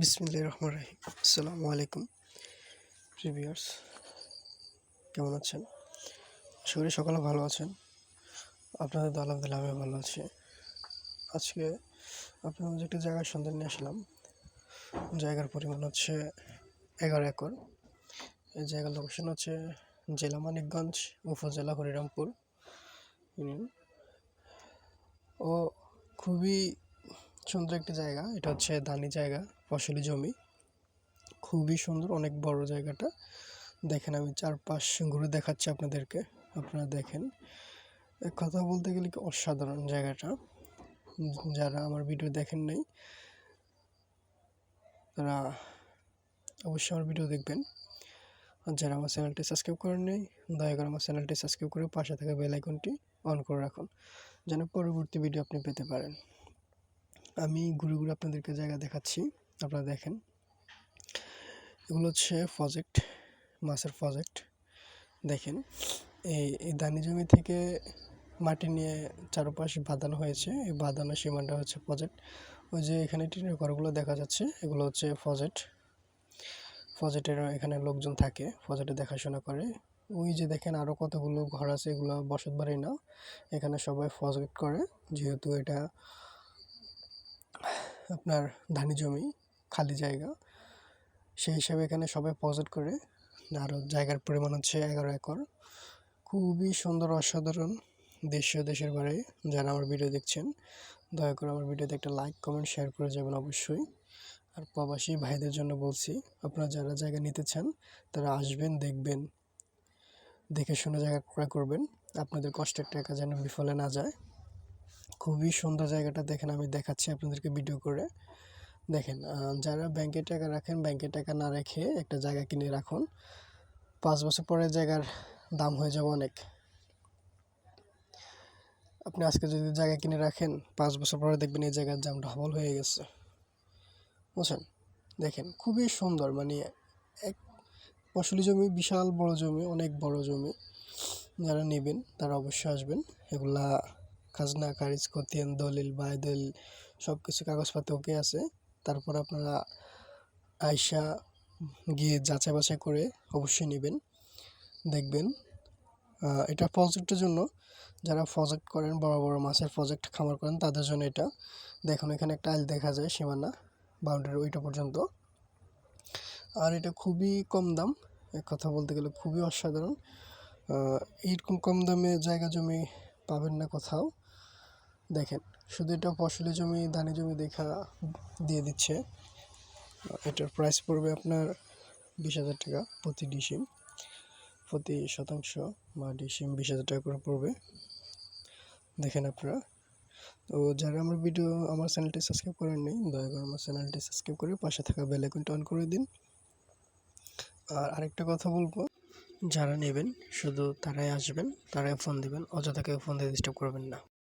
বিসমিল্লাহ রহমান রাহিম। আসসালামু আলাইকুম প্রিভিয়ার্স কেমন আছেন? শরীর সকালে ভালো আছেন। আপনাদের তো আলহামদুলিল্লাহ আমি ভালো আছি। আজকে আপনার মাঝে একটি জায়গার সন্ধান নিয়ে আসলাম। জায়গার পরিমাণ হচ্ছে এগারো একর। এই জায়গার লোকেশন হচ্ছে জেলা মানিকগঞ্জ, উপজেলা হরিরামপুর ও খুবই সুন্দর একটি জায়গা। এটা হচ্ছে দানি জায়গা, ফসলি জমি। খুবই সুন্দর, অনেক বড় জায়গাটা। দেখেন, আমি চারপাশ ঘুরে দেখাচ্ছি আপনাদেরকে। আপনারা দেখেন। এক কথা বলতে গেলে কি অসাধারণ জায়গাটা। যারা আমার ভিডিও দেখেন নাই, তারা অবশ্যই আমার ভিডিও দেখবেন। আর যারা আমার চ্যানেলটি সাবস্ক্রাইব করেন নেই, দয়া করে আমার চ্যানেলটি সাবস্ক্রাইব করে পাশে থাকা বেল আইকনটি অন করে রাখুন, যেন পরবর্তী ভিডিও আপনি পেতে পারেন। আমি ঘুরে ঘুরে আপনাদেরকে জায়গা দেখাচ্ছি। আপনারা দেখেন। এগুলো হচ্ছে প্রজেক্ট মাছের প্রজেক্ট দেখেন, এই এই দানি জমি থেকে মাটি নিয়ে চারপাশ বাঁধানো হয়েছে। এই বাঁধানো সীমানটা হচ্ছে প্রজেক্ট ওই যে এখানে টিনের ঘরগুলো দেখা যাচ্ছে, এগুলো হচ্ছে প্রজেক্ট প্রজেক্টের এখানে লোকজন থাকে প্রজেক্টে দেখাশোনা করে। ওই যে দেখেন আরও কতগুলো ঘর আছে, এগুলো বসত বাড়ি না। এখানে সবাই প্রজেক্ট করে, যেহেতু এটা আপনার ধানি জমি, খালি জায়গা। সেই হিসাবে এখানে সবাই প্রজেক্ট করে। আরও জায়গার পরিমাণ হচ্ছে এগারো একর। খুবই সুন্দর, অসাধারণ দেশীয় দেশের বাড়ি। যারা আমার ভিডিও দেখছেন, দয়া করে আমার ভিডিওতে একটা লাইক কমেন্ট শেয়ার করে যাবেন অবশ্যই। আর প্রবাসী ভাইদের জন্য বলছি, আপনারা যারা জায়গা নিতে চান, তারা আসবেন, দেখবেন। দেখে শুনে জায়গা ক্রয় করবেন। আপনাদের কষ্টের টাকা যেন বিফলে না যায়। খুবই সুন্দর জায়গাটা দেখেন, আমি দেখাচ্ছি আপনাদেরকে ভিডিও করে। দেখেন যারা ব্যাংকে টাকা রাখেন ব্যাংকে টাকা না রেখে একটা জায়গা কিনে রাখুন, পাঁচ বছর পরে জায়গার দাম হয়ে যাবে অনেক। আপনি আজকে যদি জায়গা কিনে রাখেন, পাঁচ বছর পরে দেখবেন এই জায়গার দাম ডবল হয়ে গেছে। বুঝছেন? দেখেন, খুবই সুন্দর মানে এক ফসলি জমি, বিশাল বড় জমি, অনেক বড় জমি, যারা নেবেন, তারা অবশ্যই আসবেন। এগুলা খাজনা, খারিজ, খতিয়ান, দলিল বাই দলিল সব কিছু কাগজপত্র ওকে আছে। তারপর আপনারা আয়সা গিয়ে যাচাই বাছাই করে অবশ্যই নেবেন, দেখবেন। এটা প্রজেক্টের জন্য যারা প্রজেক্ট করেন, বড় বড় মাছের প্রজেক্ট খামার করেন, তাদের জন্য এটা। দেখুন, এখানে একটা আইল দেখা যায়, সীমানা বাউন্ডারি ওইটা পর্যন্ত। আর এটা খুবই কম দাম, এক কথা বলতে গেলে খুবই অসাধারণ। এইরকম কম দামে জায়গা জমি পাবেন না কোথাও। দেখেন, শুধু এটা ফসলি জমি, ধানি জমি দেখা দিয়ে দিচ্ছে। এটার প্রাইস পড়বে আপনার বিশ হাজার টাকা প্রতি ডিসিম। প্রতি শতাংশ বা ডিসিম বিশ হাজার টাকা করে পড়বে। দেখেন আপনারা। তো যারা আমার ভিডিও আমার চ্যানেলটি সাবস্ক্রাইব করেন নেই, দয়া করে আমার চ্যানেলটি সাবস্ক্রাইব করে পাশে থাকা বেল আইকনটা অন করে দিন। আর আরেকটা কথা বলব, যারা নেবেন, শুধু তারাই আসবেন, তারাই ফোন দিবেন, অযথা কেউ ফোন দিয়ে ডিস্টার্ব করবেন না।